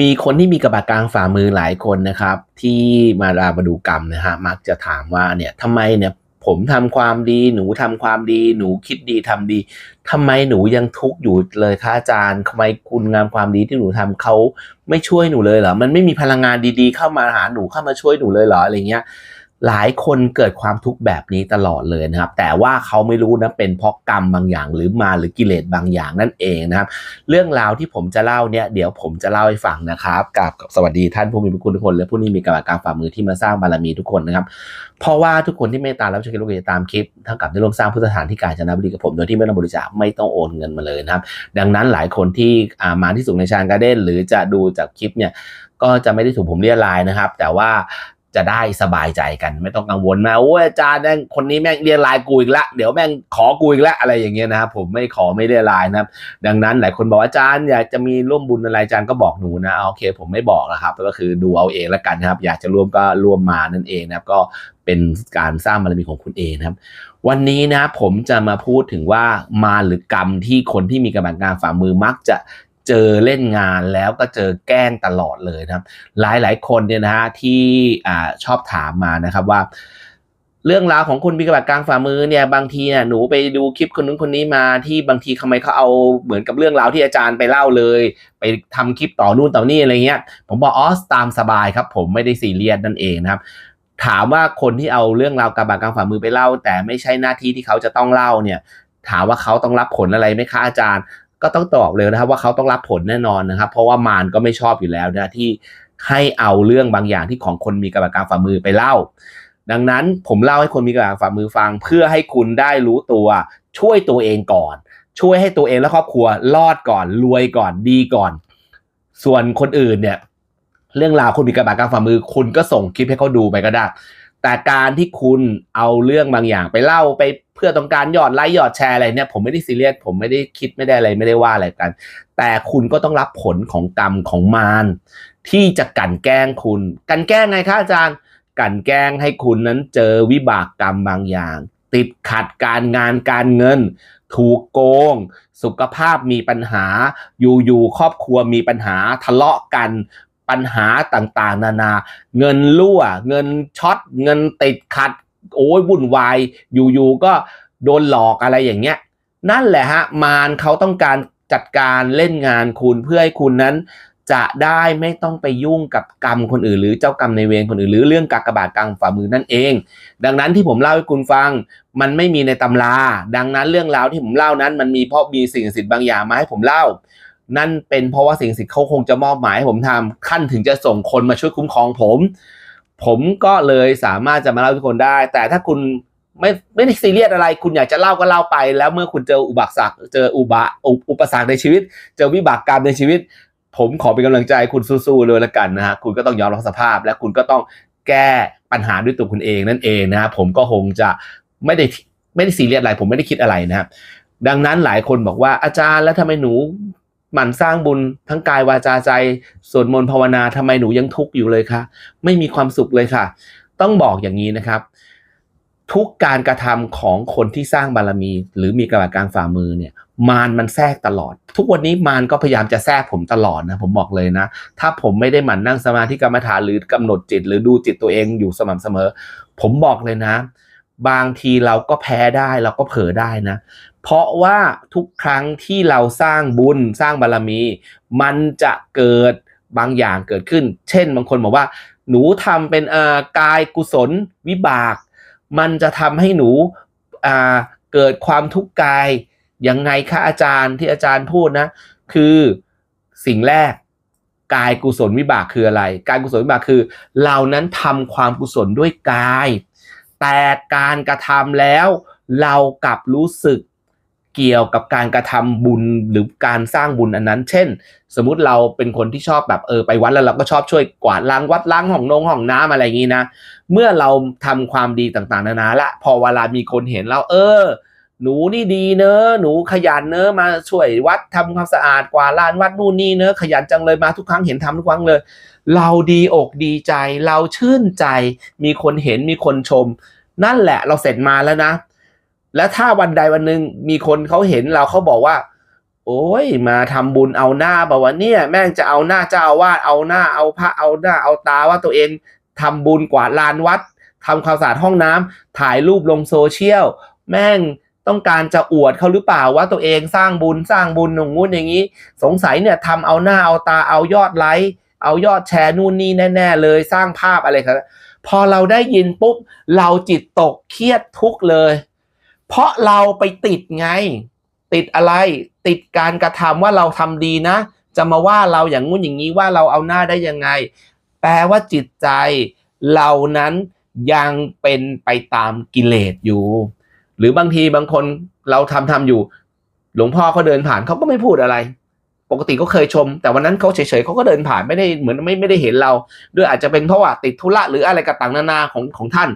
มีคนที่มีกระบากลางฝ่ามือหลายคนนะครับ ที่มารามาดูกรรมนะฮะมักจะถามว่าเนี่ยทำไมเนี่ยผมทำความดีหนูทำความดี หนูคิดดีทำดีทำไมหนูยังทุกข์อยู่เลยคะอาจารย์ทำไมคุณงามความดีที่หนูทำเขาไม่ช่วยหนูเลยเหรอมันไม่มีพลังงานดีๆ เข้ามาหาหนูเข้ามาช่วยหนูเลยเหรออะไรเงี้ย หลายคนเกิดความทุกข์แบบนี้ตลอดเลยนะครับ แต่ว่าเขาไม่รู้นะเป็นเพราะกรรมบางอย่าง หรือมาหรือกิเลสบางอย่างนั่นเองนะครับ เรื่องราวที่ผมจะเล่าเนี่ยเดี๋ยวผมจะเล่าให้ฟังนะครับกับสวัสดีท่านผู้มีพระคุณทุกคน และผู้นี้มีกำลังการฝ่ามือที่มาสร้างบารมีทุกคนนะครับ เพราะว่าทุกคนที่เมตตารับช่วยลูกจะตามคลิปเท่ากับได้ร่วมสร้างพุทธสถานที่กาญจนบุรีกับผมโดยที่ไม่ต้องบริจาคไม่ต้องโอนเงินมาเลยนะครับ ดังนั้นหลายคนที่มาที่สูงในชานการเด้นหรือจะดูจากคลิปเนี่ยก็จะไม่ได้ถูกผมเรียกลายนะครับ แต่ว่า จะได้สบายใจกัน ไม่ต้องกังวลมาโอ้ยอาจารย์แม่งคนนี้แม่งเรียนลน์กูอีกละเดี๋ยวแม่งขอกูอีกละอะไรอย่างเงี้ยนะครับผมไม่ขอไม่เรียนลน์นะครับ ดังนั้นหลายคนบอกว่าอาจารย์อยากจะมีร่วมบุญอะไรอาจารย์ก็บอกหนูนะโอเค ผมไม่บอกนะครับก็คือดูเอาเองล้วกันนะครับ อยากจะร่วมก็ร่วมมานั่นเองนะครับ ก็เป็นการสร้างบารมีของคุณเองนะครับ วันนี้นะผมจะมาพูดถึงว่ามาหรือกรรมที่คนที่มีกำลังการฝ่ามือมักจะ เจอเล่นงานแล้วก็เจอแกล้งตลอดเลยนะครับ หลายหลายๆคนเนี่ยนะฮะที่อ่าชอบถามมานะครับว่า เรื่องราวของคุณมีกระบาดกลางฝ่ามือเนี่ยบางทีเนี่ยหนูไปดูคลิปคนนู้นคนนี้มาที่บางทีทำไมเขาเอาเหมือนกับเรื่องราวที่อาจารย์ไปเล่าเลย ไปทำคลิปต่อนู่นต่อนี่อะไรเงี้ย ผมบอกอ๋อตามสบายครับ ผมไม่ได้ซีเรียสนั่นเองนะครับถามว่าคนที่เอาเรื่องราวกระบาดกลางฝ่ามือไปเล่า แต่ไม่ใช่หน้าที่ที่เขาจะต้องเล่าเนี่ย ถามว่าเขาต้องรับผลอะไรไหมคะอาจารย์ ก็ต้องตอบเลยนะครับว่าเขาต้องรับผลแน่นอนนะครับ เพราะว่ามารก็ไม่ชอบอยู่แล้วนะที่ให้เอาเรื่องบางอย่างที่ของคนมีกระบากางฝ่ามือไปเล่า ดังนั้นผมเล่าให้คนมีกระบากฝ่ามือฟัง เพื่อให้คุณได้รู้ตัวช่วยตัวเองก่อน ช่วยให้ตัวเองและครอบครัวรอดก่อนรวยก่อนดีก่อน ส่วนคนอื่นเนี่ยเรื่องราวคุณมีกระบากางฝ่ามือ คุณก็ส่งคลิปให้เขาดูไปก็ได้ แต่การที่คุณเอาเรื่องบางอย่างไปเล่าไปเพื่อต้องการยอดไลค์ยอดแชร์อะไรเนี่ยผมไม่ได้ซีเรียสผมไม่ได้คิดไม่ได้อะไรไม่ได้ว่าอะไรกัน แต่คุณก็ต้องรับผลของกรรมของมารที่จะกันแกล้งคุณ กันแกล้งไงคะอาจารย์ กันแกล้งให้คุณนั้นเจอวิบากกรรมบางอย่าง ติดขัดการงานการเงิน ถูกโกง สุขภาพมีปัญหา อยู่ๆครอบครัวมีปัญหาทะเลาะกัน ปัญหาต่างๆ นานา เงินรั่ว เงินช็อต เงินติดขัด โอ้ยวุ่นวาย อยู่ๆก็โดนหลอกอะไรอย่างเงี้ย นั่นแหละฮะ มารเขาต้องการจัดการเล่นงานคุณเพื่อให้คุณนั้น จะได้ไม่ต้องไปยุ่งกับกรรมคนอื่น หรือเจ้ากรรมในเวรคนอื่นหรือเรื่องกากบาทกลางฝ่ามือนั่นเอง ดังนั้นที่ผมเล่าให้คุณฟังมันไม่มีในตำรา ดังนั้นเรื่องราวที่ผมเล่านั้น มันมีเพราะมีสิ่งศักดิ์สิทธิ์บางอย่างมาให้ผมเล่า นั่นเป็นเพราะว่าสิ่งศักดิ์สิทธิ์เขาคงจะมอบหมายให้ผมทำขั้นถึงจะส่งคนมาช่วยคุ้มครองผม ผมก็เลยสามารถจะมาเล่าทุกคนได้ แต่ถ้าคุณไม่ไม่ได้ซีเรียสอะไร คุณอยากจะเล่าก็เล่าไป แล้วเมื่อคุณเจออุบัติศักเจออุบะอุอุปสรรคในชีวิต เจอวิบากกรรมในชีวิต ผมขอเป็นกำลังใจคุณสู้ๆเลยละกันนะฮะคุณก็ต้องยอมรับสภาพ และคุณก็ต้องแก้ปัญหาด้วยตัวคุณเองนั่นเองนะฮะผมก็คงจะไม่ได้ไม่ได้ซีเรียสอะไร ผมไม่ได้คิดอะไรนะครับดังนั้นหลายคนบอกว่าอาจารย์แล้วทำไมหนู หมั่นสร้างบุญทั้งกายวาจาใจสวดมนต์ภาวนาทำไมหนูยังทุกข์อยู่เลยคะไม่มีความสุขเลยค่ะ ต้องบอกอย่างนี้นะครับ ทุกการกระทำของคนที่สร้างบารมี หรือมีกระบากลางฝ่ามือเนี่ยมารมันแทรกตลอด ทุกวันนี้มารก็พยายามจะแทรกผมตลอดนะผมบอกเลยนะ ถ้าผมไม่ได้หมั่นนั่งสมาธิกรรมฐานหรือกำหนดจิต หรือดูจิตตัวเองอยู่สม่ำเสมอ ผมบอกเลยนะ บางทีเราก็แพ้ได้เราก็เผลอได้นะ เพราะว่าทุกครั้งที่เราสร้างบุญสร้างบารมี มันจะเกิดบางอย่างเกิดขึ้น เช่น บางคนบอกว่า หนูทำเป็นกายกุศลวิบาก มันจะทำให้หนูเกิดความทุกข์กายยังไงคะอาจารย์ที่อาจารย์พูดนะ คือสิ่งแรกกายกุศลวิบากคืออะไร กายกุศลวิบากคือเรานั้นทำความกุศลด้วยกาย แต่การกระทำแล้วเรากลับรู้สึก เกี่ยวกับการกระทำบุญหรือการสร้างบุญอันนั้น เช่น สมมุติเราเป็นคนที่ชอบแบบเออไปวัดแล้วเราก็ชอบช่วยกวาดล้างวัดล้างห้องนงห้องน้ำอะไรอย่างนี้นะ เมื่อเราทำความดีต่างๆ นานาละ พอเวลามีคนเห็นเราเออ หนูนี่ดีเนอะหนูขยันเนอะมาช่วยวัดทำความสะอาดกวาดลานวัดนู่นนี่เนอะขยันจังเลยมาทุกครั้งเห็นทำทุกครั้งเลย เราดีอกดีใจ เราชื่นใจ มีคนเห็นมีคนชม นั่นแหละเราเสร็จมาแล้วนะ และถ้าวันใดวันหนึ่งมีคนเขาเห็นเราเขาบอกว่า โอ้ยมาทำบุญเอาหน้าบอกว่าเนี่ย แม่งจะเอาหน้าเจ้าอาวาสเอาหน้าเอาพระเอาหน้าเอาตาว่าตัวเองทำบุญกวาดลานวัดทำความสะอาดห้องน้ำถ่ายรูปลงโซเชียล แม่งต้องการจะอวดเขาหรือเปล่าว่าตัวเองสร้างบุญสร้างบุญหนุ่งงู้นอย่างนี้ สงสัยเนี่ยทำเอาหน้าเอาตาเอายอดไลค์เอายอดแชร์นู่นนี่แน่ ๆ เลยสร้างภาพอะไรครับพอเราได้ยินปุ๊บเราจิตตกเครียดทุกเลย เพราะเราไปติดไง ติดอะไร ติดการกระทำว่าเราทำดีนะ จะมาว่าเราอย่างงู้นอย่างนี้ว่าเราเอาหน้าได้ยังไง แปลว่าจิตใจเรานั้นยังเป็นไปตามกิเลสอยู่ หรือบางทีบางคนเราทำทำอยู่ หลวงพ่อเขาเดินผ่านเขาก็ไม่พูดอะไร ปกติก็เคยชม แต่วันนั้นเขาเฉยๆเขาก็เดินผ่านไม่ได้เหมือนไม่ไม่ได้เห็นเรา ด้วยอาจจะเป็นเพราะว่าติดธุระหรืออะไรกระต่างนานาของของท่าน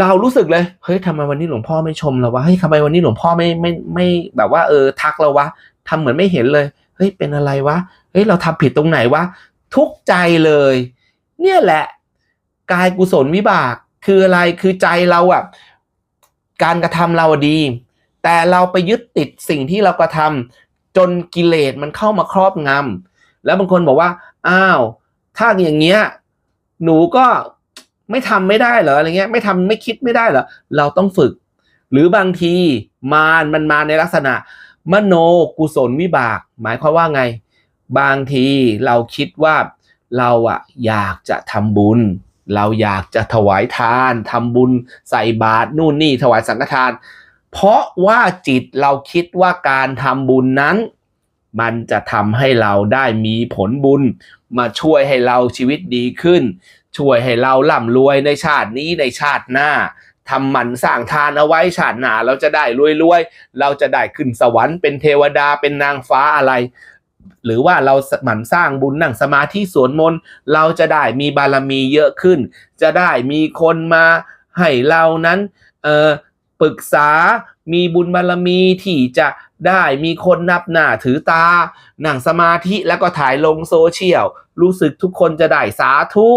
เรารู้สึกเลยเฮ้ยทำไมวันนี้หลวงพ่อไม่ชมเราวะเฮ้ยทำไมวันนี้หลวงพ่อไม่ไม่ไม่แบบว่าเออทักเราวะทำเหมือนไม่เห็นเลยเฮ้ยเป็นอะไรวะเฮ้ยเราทำผิดตรงไหนวะทุกใจเลย เนี่ยแหละกายกุศลวิบากคืออะไรคือใจเราอะการกระทำเราดี แต่เราไปยึดติดสิ่งที่เรากระทำจนกิเลสมันเข้ามาครอบงำแล้วบางคนบอกว่า อ้าว ถ้าอย่างเงี้ย หนูก็ ไม่ทำไม่ได้เหรออะไรเงี้ยไม่ทำไม่คิดไม่ได้เหรอเราต้องฝึก หรือบางทีมารมันมาในลักษณะ มโนกุศลวิบาก หมายความว่าไง บางทีเราคิดว่าเราอะอยากจะทำบุญ เราอยากจะถวายทานทำบุญใส่บาตรนู่นนี่ถวายสังฆทาน เพราะว่าจิตเราคิดว่าการทำบุญนั้น มันจะทำให้เราได้มีผลบุญ มาช่วยให้เราชีวิตดีขึ้น ช่วยให้เราร่ำรวยในชาตินี้ในชาติหน้าทำหมันสร้างทานเอาไว้ชาติหน้าเราจะได้รวยๆ เราจะได้ขึ้นสวรรค์เป็นเทวดาเป็นนางฟ้าอะไร หรือว่าเราหมั่นสร้างบุญนั่งสมาธิสวดมนต์เราจะได้มีบารมีเยอะขึ้น จะได้มีคนมาให้เรานั้นเออปรึกษามีบุญบารมีที่จะได้มีคนนับหน้าถือตา นั่งสมาธิแล้วก็ถ่ายลงโซเชียล รู้สึกทุกคนจะได้สาธุ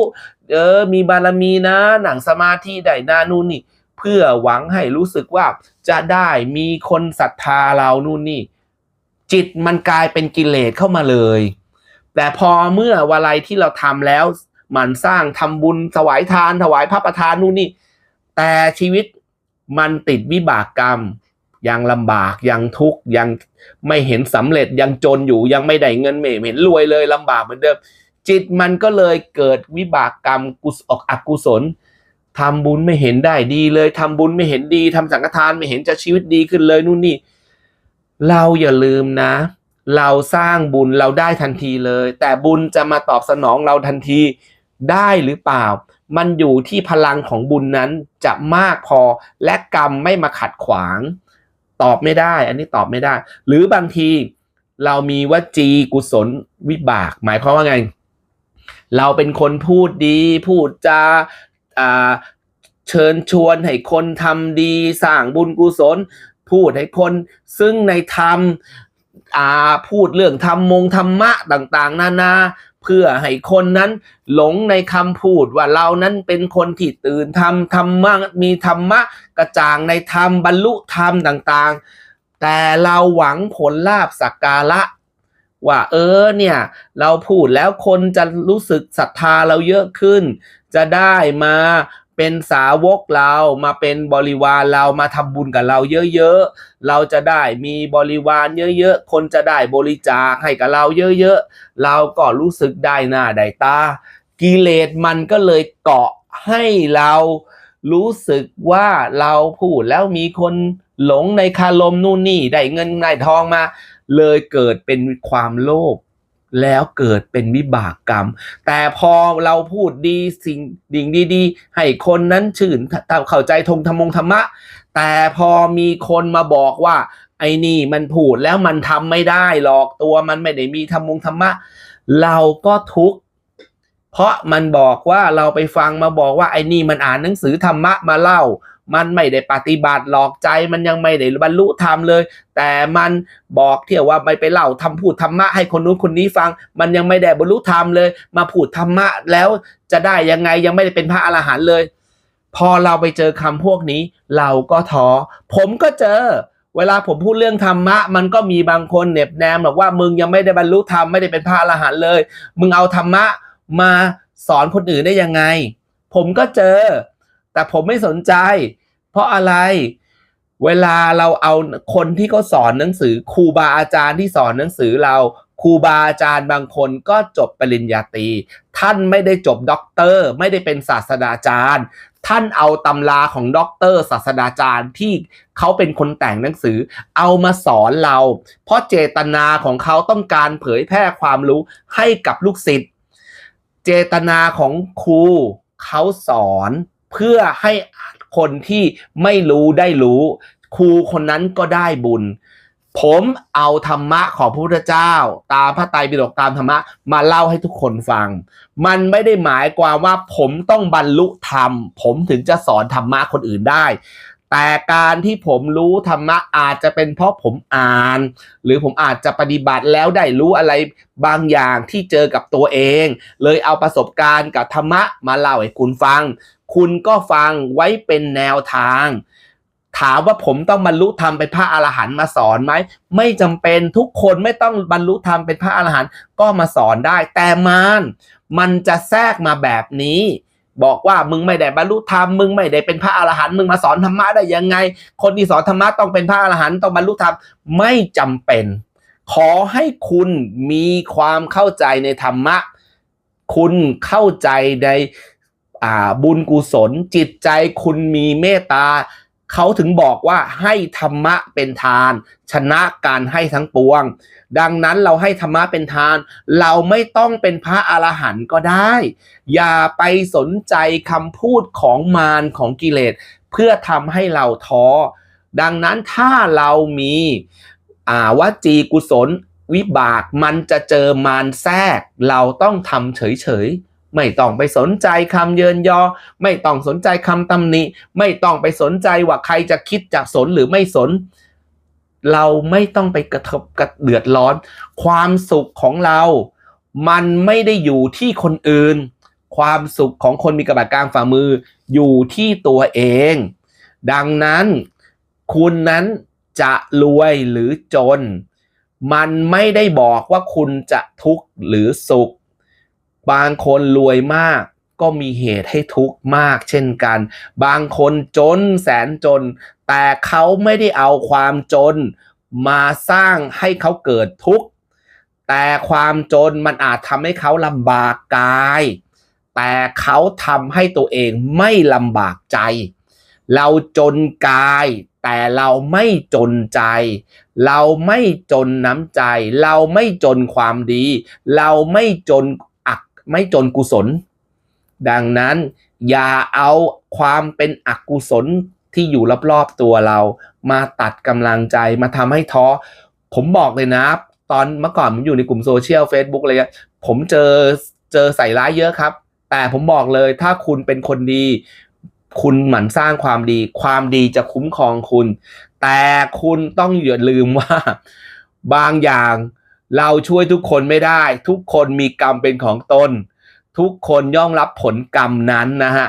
เออมีบารมีนะหนังสมาธิได้นานู่นนี่ เพื่อหวังให้รู้สึกว่าจะได้มีคนศรัทธาเรานู่นนี่ จิตมันกลายเป็นกิเลสเข้ามาเลย แต่พอเมื่อวลัยที่เราทำแล้วหมันสร้างทำบุญถวายทานถวายพระประทานนู่นนี่ แต่ชีวิตมันติดวิบากกรรมยังลำบากยังทุกข์ยังไม่เห็นสำเร็จยังจนอยู่ยังไม่ได้เงินไม่เห็นรวยเลยลำบากเหมือนเดิม จิตมันก็เลยเกิดวิบากกรรมกุศออกอกุศลทำบุญไม่เห็นได้ดีเลยทำบุญไม่เห็นดีทำสังฆทานไม่เห็นจะชีวิตดีขึ้นเลยนู่นนี่เราอย่าลืมนะ เราสร้างบุญเราได้ทันทีเลย แต่บุญจะมาตอบสนองเราทันทีได้หรือเปล่า มันอยู่ที่พลังของบุญนั้นจะมากพอและกรรมไม่มาขัดขวาง ตอบไม่ได้ อันนี้ตอบไม่ได้ หรือบางทีเรามีวจีกุศลวิบาก หมายความว่าไง เราเป็นคนพูดดี พูดจาเชิญชวนให้คนทำดีสร้างบุญกุศล พูดให้คนซึ่งในธรรมพูดเรื่องธรรมมงธรรมะต่างๆ นานาเพื่อให้คนนั้นหลงในคำพูดว่าเรานั้นเป็นคนที่ตื่นธรรมธรรมะมีธรรมะกระจ่างในธรรมบรรลุธรรมต่างๆ แต่เราหวังผลลาบสักการะ ว่าเออเนี่ยเราพูดแล้วคนจะรู้สึกศรัทธาเราเยอะขึ้น จะได้มาเป็นสาวกเรามาเป็นบริวารเรามาทำบุญกับเราเยอะๆ เราจะได้มีบริวารเยอะๆ คนจะได้บริจาคให้กับเราเยอะๆ เราก็รู้สึกได้หน้าได้ตา กิเลสมันก็เลยเกาะให้เรารู้สึกว่าเราพูดแล้วมีคนหลงในคารมนู่นนี่ได้เงินได้ทองมา เลยเกิดเป็นความโลภแล้วเกิดเป็นวิบากกรรม แต่พอเราพูดดีสิ่งดิ่งดี ๆ ให้คนนั้นชื่นเข้าใจทงธรรมงธรรมะ แต่พอมีคนมาบอกว่า ไอ้นี่มันพูดแล้วมันทำไม่ได้หรอกตัวมันไม่ได้มีธรรมงธรรมะ เราก็ทุกข์เพราะมันบอกว่าเราไปฟังมาบอกว่าไอ้นี่มันอ่านหนังสือธรรมะมาเล่า มันไม่ได้ปฏิบัติหลอกใจมันยังไม่ได้บรรลุธรรมเลย แต่มันบอกเที่ยวว่าไปไปเล่าทำพูดธรรมะให้คนนู้นคนนี้ฟัง มันยังไม่ได้บรรลุธรรมเลย มาพูดธรรมะแล้วจะได้ยังไงยังไม่ได้เป็นพระอรหันต์เลย พอเราไปเจอคำพวกนี้ เราก็ท้อผมก็เจอ เวลาผมพูดเรื่องธรรมะ มันก็มีบางคนเหน็บแนมบอกว่ามึงยังไม่ได้บรรลุธรรมไม่ได้เป็นพระอรหันต์เลย มึงเอาธรรมะมาสอนคนอื่นได้ยังไง ผมก็เจอ แต่ผมไม่สนใจ เพราะอะไรเวลาเราเอาคนที่เขาสอนหนังสือครูบาอาจารย์ที่สอนหนังสือเราครูบาอาจารย์บางคนก็จบปริญญาตรีท่านไม่ได้จบด็อกเตอร์ ไม่ได้เป็นศาสตราจารย์ ท่านเอาตำราของด็อกเตอร์ศาสตราจารย์ที่เขาเป็นคนแต่งหนังสือ เอามาสอนเรา เพราะเจตนาของเขาต้องการเผยแพร่ความรู้ให้กับลูกศิษย์เจตนาของครูเขาสอน เพื่อให้คนที่ไม่รู้ได้รู้ ครูคนนั้นก็ได้บุญ ผมเอาธรรมะของพระพุทธเจ้า ตามพระไตรปิฎกตามธรรมะมาเล่าให้ทุกคนฟัง มันไม่ได้หมายความว่าผมต้องบรรลุธรรม ผมถึงจะสอนธรรมะคนอื่นได้แต่การที่ผมรู้ธรรมะอาจจะเป็นเพราะผมอ่าน หรือผมอาจจะปฏิบัติแล้วได้รู้อะไรบางอย่างที่เจอกับตัวเอง เลยเอาประสบการณ์กับธรรมะมาเล่าให้คุณฟัง คุณก็ฟังไว้เป็นแนวทาง ถามว่าผมต้องบรรลุธรรมเป็นพระอรหันต์มาสอนไหม ไม่จำเป็นทุกคนไม่ต้องบรรลุธรรมเป็นพระอรหันต์ก็มาสอนได้ แต่มานมันจะแทรกมาแบบนี้บอกว่ามึงไม่ได้บรรลุธรรมมึงไม่ได้เป็นพระอรหันต์มึงมาสอนธรรมะได้ยังไง คนที่สอนธรรมะต้องเป็นพระอรหันต์ต้องบรรลุธรรมไม่จำเป็น ขอให้คุณมีความเข้าใจในธรรมะ คุณเข้าใจใน อ่าบุญกุศลจิตใจคุณมีเมตตาเขาถึงบอกว่าให้ธรรมะเป็นทาน ชนะการให้ทั้งปวง ดังนั้นเราให้ธรรมะเป็นทาน เราไม่ต้องเป็นพระอรหันต์ก็ได้ อย่าไปสนใจคำพูดของมารของกิเลส เพื่อทำให้เราท้อ ดังนั้นถ้าเรามีอ่าวจีกุศลวิบากมันจะเจอมารแทรก เราต้องทำเฉยๆ ไม่ต้องไปสนใจคำเยินยอ ไม่ต้องสนใจคำตำหนิ ไม่ต้องไปสนใจว่าใครจะคิดจะสนหรือไม่สน เราไม่ต้องไปกระทบกระเดือดร้อน ความสุขของเรา มันไม่ได้อยู่ที่คนอื่น ความสุขของคนมีกระบาดกลางฝ่ามือ อยู่ที่ตัวเอง ดังนั้น คุณนั้นจะรวยหรือจน มันไม่ได้บอกว่าคุณจะทุกข์หรือสุข บางคนรวยมากก็มีเหตุให้ทุกข์มากเช่นกัน บางคนจนแสนจน แต่เขาไม่ได้เอาความจนมาสร้างให้เขาเกิดทุกข์ แต่ความจนมันอาจทำให้เขาลำบากกาย แต่เขาทำให้ตัวเองไม่ลำบากใจ เราจนกาย แต่เราไม่จนใจ เราไม่จนน้ำใจ เราไม่จนความดี เราไม่จน ไม่จนกุศล ดังนั้นอย่าเอาความเป็นอกุศลที่อยู่รอบๆตัวเรา มาตัดกำลังใจมาทำให้ท้อ ผมบอกเลยนะ ตอนเมื่อก่อนผมอยู่ในกลุ่มโซเชียล Facebook อะไรเงี้ยผมเจอเจอใส่ร้ายเยอะครับ แต่ผมบอกเลยถ้าคุณเป็นคนดี คุณหมั่นสร้างความดี ความดีจะคุ้มครองคุณ แต่คุณต้องอย่าลืมว่า บางอย่าง เราช่วยทุกคนไม่ได้ ทุกคนมีกรรมเป็นของตน ทุกคนย่อมรับผลกรรมนั้นนะฮะ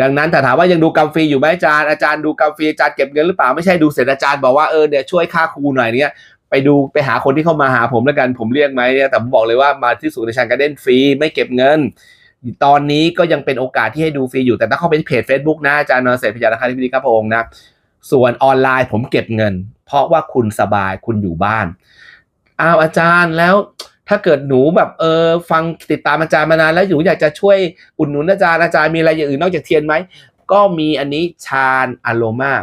ดังนั้นถ้าถามว่ายังดูกรรมฟรีอยู่ไหมอาจารย์อาจารย์ดูกรรมฟรีอาจารย์เก็บเงินหรือเปล่าไม่ใช่ดูเสร็จอาจารย์บอกว่าเออเดี๋ยวช่วยค่าครูหน่อยเนี่ยไปดูไปหาคนที่เข้ามาหาผมแล้วกันผมเรียกไหมเนี่ยแต่ผมบอกเลยว่ามาที่ศูนย์ในชันการเด้นฟรีไม่เก็บเงิน ตอนนี้ก็ยังเป็นโอกาสที่ให้ดูฟรีอยู่แต่ถ้าเข้าไปที่เพจ Facebook นะอาจารย์นรเศรษฐ์พยานาคาธิบดีครับพระองค์นะส่วนออนไลน์ผมเก็บเงิน เพราะว่าคุณสบายคุณอยู่บ้าน อ้าวอาจารย์แล้วถ้าเกิดหนูแบบเออฟังติดตามอาจารย์มานานแล้วหนูอยากจะช่วยอุดหนุนอาจารย์อาจารย์มีอะไรอย่างอื่นนอกจากเทียนไหมก็มีอันนี้ชาญอะโรมา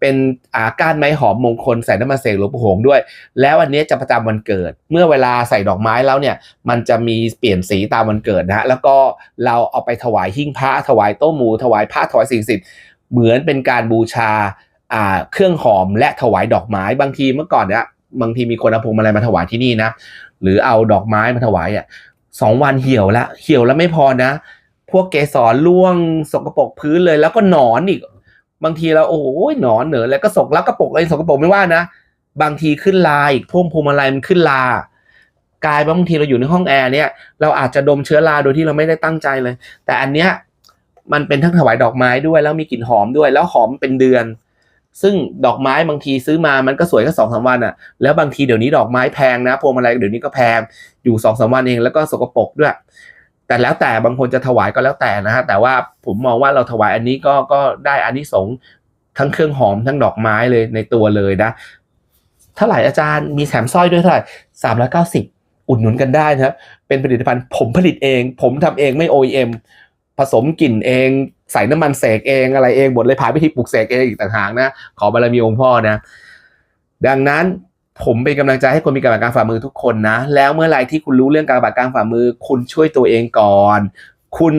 เป็นอาก้านไม้หอมมงคลใส่น้ำมันเสกหลวงปู่หงด้วย แล้วอันนี้จะประจำวันเกิด เมื่อเวลาใส่ดอกไม้แล้วเนี่ย มันจะมีเปลี่ยนสีตามวันเกิดนะฮะแล้วก็เราเอาไปถวายหิ้งพระถวายโต๊ะหมูถวายพระถวายสิ่งศักดิ์สิทธิ์เหมือนเป็นการบูชาอ่าเครื่องหอมและถวายดอกไม้บางทีเมื่อก่อนเนี่ย บางทีมีคนเอาพวงมาลัยมาถวายที่นี่นะ หรือเอาดอกไม้มาถวายอะสองวันเหี่ยวละเหี่ยวแล้วไม่พอนะ พวกเกสรล่วงสกปรกพื้นเลยแล้วก็หนอนอีก บางทีเราโอ้ยหนอนเหนอแล้วก็สกแล้วกระปรกเลยสกปรกไม่ว่านะ บางทีขึ้นลาอีกพวงพวงมาลัยมันขึ้นลากลายบางทีเราอยู่ในห้องแอร์เนี่ยเราอาจจะดมเชื้อราโดยที่เราไม่ได้ตั้งใจเลย แต่อันเนี้ยมันเป็นทั้งถวายดอกไม้ด้วยแล้วมีกลิ่นหอมด้วย แล้วหอมเป็นเดือน ซึ่งดอกไม้บางทีซื้อมามันก็สวยแค่สองสามวันอะแล้วบางทีเดี๋ยวนี้ดอกไม้แพงนะพวงมาลัยเดี๋ยวนี้ก็แพงอยู่สองสามวันเองแล้วก็สกปรกด้วย แต่แล้วแต่บางคนจะถวายก็แล้วแต่นะฮะแต่ว่าผมมองว่าเราถวายอันนี้ก็ก็ได้อานิสงส์ทั้งเครื่องหอมทั้งดอกไม้เลยในตัวเลยนะเท่าไหร่อาจารย์มีแถมสร้อยด้วยเท่าไหร่สามร้อยเก้าสิบอุดหนุนกันได้นะครับ เป็นผลิตภัณฑ์ผมผลิตเอง ผมทำเองไม่ OEM ผสมกลิ่นเองใส่น้ำมันเสกเองอะไรเองหมดเลยผ่านพิธีปลูกเสกเองอีกต่างหากนะ ขอบารมีองค์พ่อนะ ดังนั้นผมเป็นกำลังใจให้คนมีการบัตรกางฝ่ามือทุกคนนะ แล้วเมื่อไรที่คุณรู้เรื่องการบัตรกางฝ่ามือ คุณช่วยตัวเองก่อน คุณ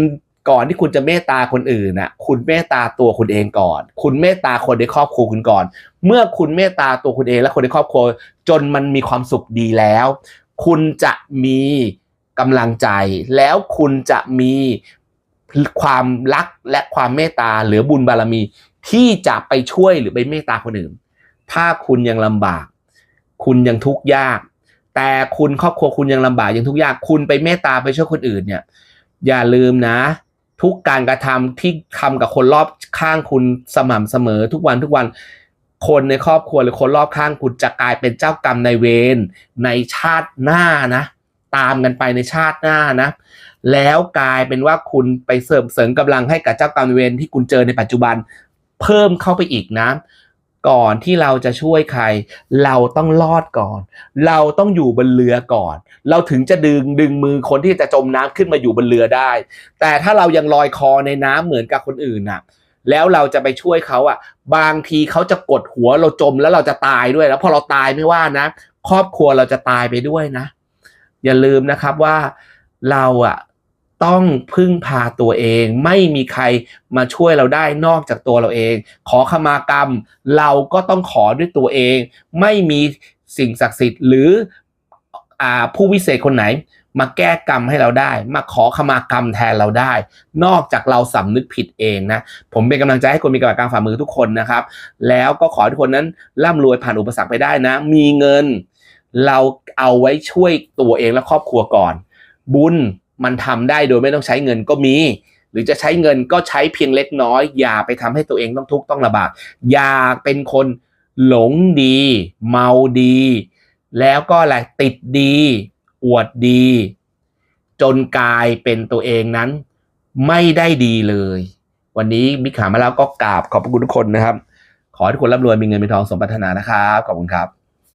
ก่อนที่คุณจะเมตตาคนอื่นน่ะ คุณเมตตาตัวคุณเองก่อน คุณเมตตาคนในครอบครัวคุณก่อน เมื่อคุณเมตตาตัวคุณเองและคนในครอบครัว จนมันมีความสุขดีแล้ว คุณจะมีกำลังใจ แล้วคุณจะมี ความรักและความเมตตาหรือบุญบารมี ที่จะไปช่วยหรือไปเมตตาคนอื่น ถ้าคุณยังลำบาก คุณยังทุกข์ยาก แต่คุณครอบครัวคุณยังลำบากยังทุกข์ยาก คุณไปเมตตาไปช่วยคนอื่นเนี่ย อย่าลืมนะ ทุกการกระทำที่ทำกับคนรอบข้างคุณสม่ำเสมอทุกวันทุกวันคนในครอบครัวหรือคนรอบข้างคุณจะกลายเป็นเจ้ากรรมในเวรในชาติหน้านะ ตามกันไปในชาติหน้านะ แล้วกลายเป็นว่าคุณไปเสริมเสริมกำลังให้กับเจ้ากรรมเวรที่คุณเจอในปัจจุบัน เพิ่มเข้าไปอีกนะก่อนที่เราจะช่วยใคร เราต้องรอดก่อน เราต้องอยู่บนเรือก่อน เราถึงจะดึงดึงมือคนที่จะจมน้ำขึ้นมาอยู่บนเรือได้ แต่ถ้าเรายังลอยคอในน้ำเหมือนกับคนอื่นน่ะ แล้วเราจะไปช่วยเขาอะ บางทีเขาจะกดหัวเราจมแล้วเราจะตายด้วย แล้วพอเราตายไม่ว่านะ ครอบครัวเราจะตายไปด้วยนะ อย่าลืมนะครับว่าเราอะ ต้องพึ่งพาตัวเอง ไม่มีใครมาช่วยเราได้นอกจากตัวเราเอง ขอขมากรรม เราก็ต้องขอด้วยตัวเอง ไม่มีสิ่งศักดิ์สิทธิ์หรืออผู้วิเศษคนไหน มาแก้กรรมให้เราได้ มาขอขมากรรมแทนเราได้ นอกจากเราสำนึกผิดเองนะ ผมเป็นกำลังใจให้คนมีกำลังการฝ่ามือทุกคนนะครับ แล้วก็ขอทุกคนนั้นร่ำรวยผ่านอุปสรรคไปได้นะ มีเงิน เราเอาไว้ช่วยตัวเองและครอบครัวก่อน บุญ มันทำได้โดยไม่ต้องใช้เงินก็มี หรือจะใช้เงินก็ใช้เพียงเล็กน้อย อย่าไปทำให้ตัวเองต้องทุกข์ต้องลำบาก อย่าเป็นคนหลงดี เมาดี แล้วก็อะไรติดดี อวดดี จนกลายเป็นตัวเองนั้น ไม่ได้ดีเลย วันนี้มิกขามาแล้วก็กราบขอบพระคุณทุกคนนะครับ ขอให้ทุกคนร่ำรวยมีเงินมีทองสมปรารถนานะครับ ขอบคุณครับ